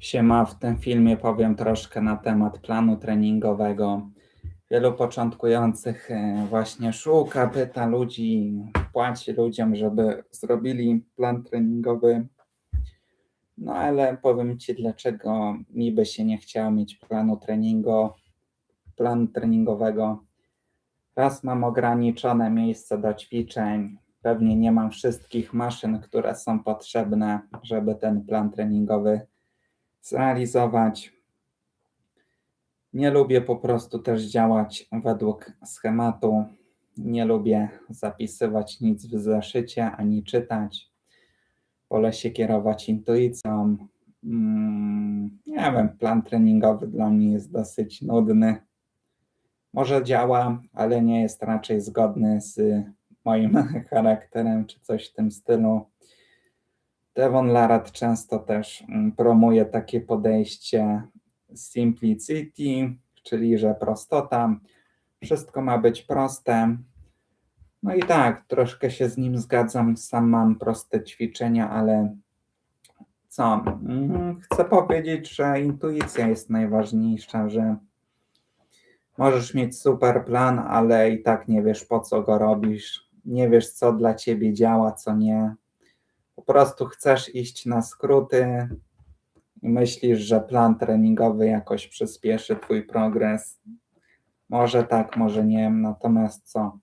Siema, w tym filmie powiem troszkę na temat planu treningowego. Wielu początkujących e, właśnie szuka, pyta ludzi, płaci ludziom, żeby zrobili plan treningowy. No ale powiem Ci, dlaczego mi by się nie chciało mieć planu treningu, planu treningowego. Raz mam ograniczone miejsce do ćwiczeń, pewnie nie mam wszystkich maszyn, które są potrzebne, żeby ten plan treningowy zrealizować. Nie lubię po prostu też działać według schematu. Nie lubię zapisywać nic w zeszycie ani czytać. Wolę się kierować intuicją. Mm, nie wiem, plan treningowy dla mnie jest dosyć nudny. Może działa, ale nie jest raczej zgodny z moim charakterem czy coś w tym stylu. Devon Larat często też mm, promuje takie podejście simplicity, czyli że prostota, wszystko ma być proste. No i tak, troszkę się z nim zgadzam, sam mam proste ćwiczenia, ale co? Mm, chcę powiedzieć, że intuicja jest najważniejsza, że możesz mieć super plan, ale i tak nie wiesz po co go robisz, nie wiesz co dla ciebie działa, co nie prostu chcesz iść na skróty i myślisz, że plan treningowy jakoś przyspieszy Twój progres. Może tak, może nie, natomiast co?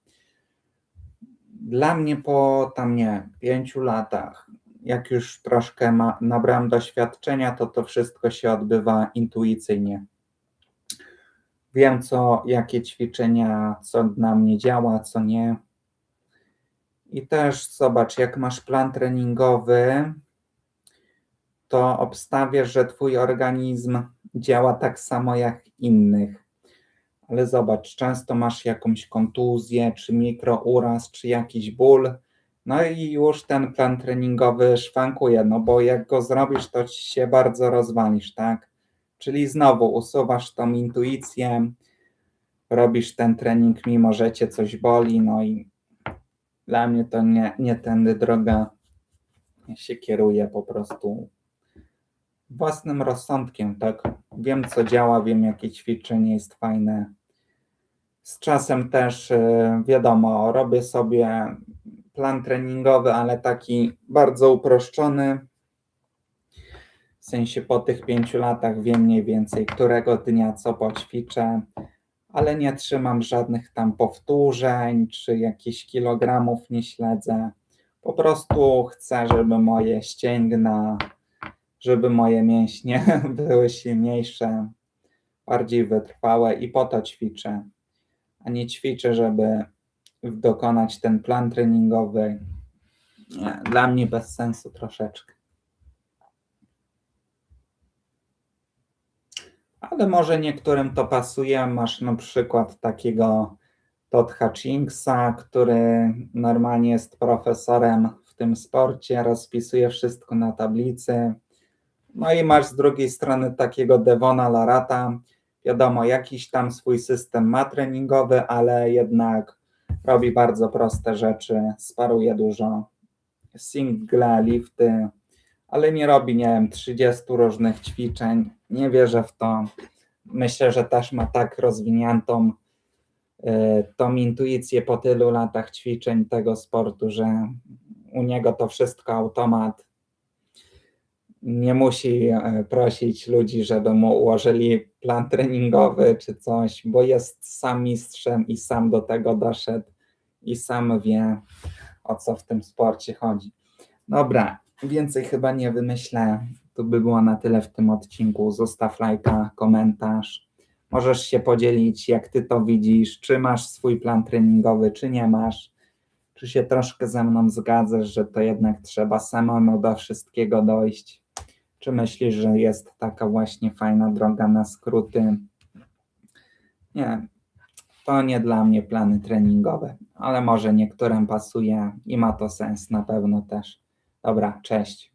Dla mnie po tam nie, pięciu latach, jak już troszkę ma, nabrałem doświadczenia, to to wszystko się odbywa intuicyjnie. Wiem, co, jakie ćwiczenia, co na mnie działa, co nie. I też zobacz, jak masz plan treningowy, to obstawiasz, że twój organizm działa tak samo jak innych. Ale zobacz, często masz jakąś kontuzję, czy mikrouraz, czy jakiś ból, no i już ten plan treningowy szwankuje, no bo jak go zrobisz, to ci się bardzo rozwalisz, tak? Czyli znowu usuwasz tą intuicję, robisz ten trening, mimo że cię coś boli, no i dla mnie to nie, nie tędy droga. Ja się kieruję po prostu własnym rozsądkiem, tak? Wiem, co działa, wiem, jakie ćwiczenie jest fajne. Z czasem też y, wiadomo, robię sobie plan treningowy, ale taki bardzo uproszczony. W sensie po tych pięciu latach wiem mniej więcej, którego dnia co poćwiczę ale nie trzymam żadnych tam powtórzeń czy jakichś kilogramów nie śledzę. Po prostu chcę, żeby moje ścięgna, żeby moje mięśnie były silniejsze, bardziej wytrwałe i po to ćwiczę. A nie ćwiczę, żeby dokonać ten plan treningowy. Dla mnie bez sensu troszeczkę. Ale może niektórym to pasuje. Masz na przykład takiego Todd Hutchinksa, który normalnie jest profesorem w tym sporcie, rozpisuje wszystko na tablicy. No i masz z drugiej strony takiego Devona Larata, wiadomo, jakiś tam swój system ma treningowy, ale jednak robi bardzo proste rzeczy, sparuje dużo single, lifty, ale nie robi, nie wiem, 30 różnych ćwiczeń. Nie wierzę w to. Myślę, że też ma tak rozwiniętą y, tą intuicję po tylu latach ćwiczeń tego sportu, że u niego to wszystko automat. Nie musi e, prosić ludzi, żeby mu ułożyli plan treningowy czy coś, bo jest sam mistrzem i sam do tego doszedł i sam wie, o co w tym sporcie chodzi. Dobra, Więcej chyba nie wymyślę. To by było na tyle w tym odcinku. Zostaw lajka, komentarz. Możesz się podzielić, jak ty to widzisz, czy masz swój plan treningowy, czy nie masz. Czy się troszkę ze mną zgadzasz, że to jednak trzeba samemu do wszystkiego dojść? Czy myślisz, że jest taka właśnie fajna droga na skróty? Nie, to nie dla mnie plany treningowe, ale może niektórym pasuje i ma to sens na pewno też. Dobra, cześć.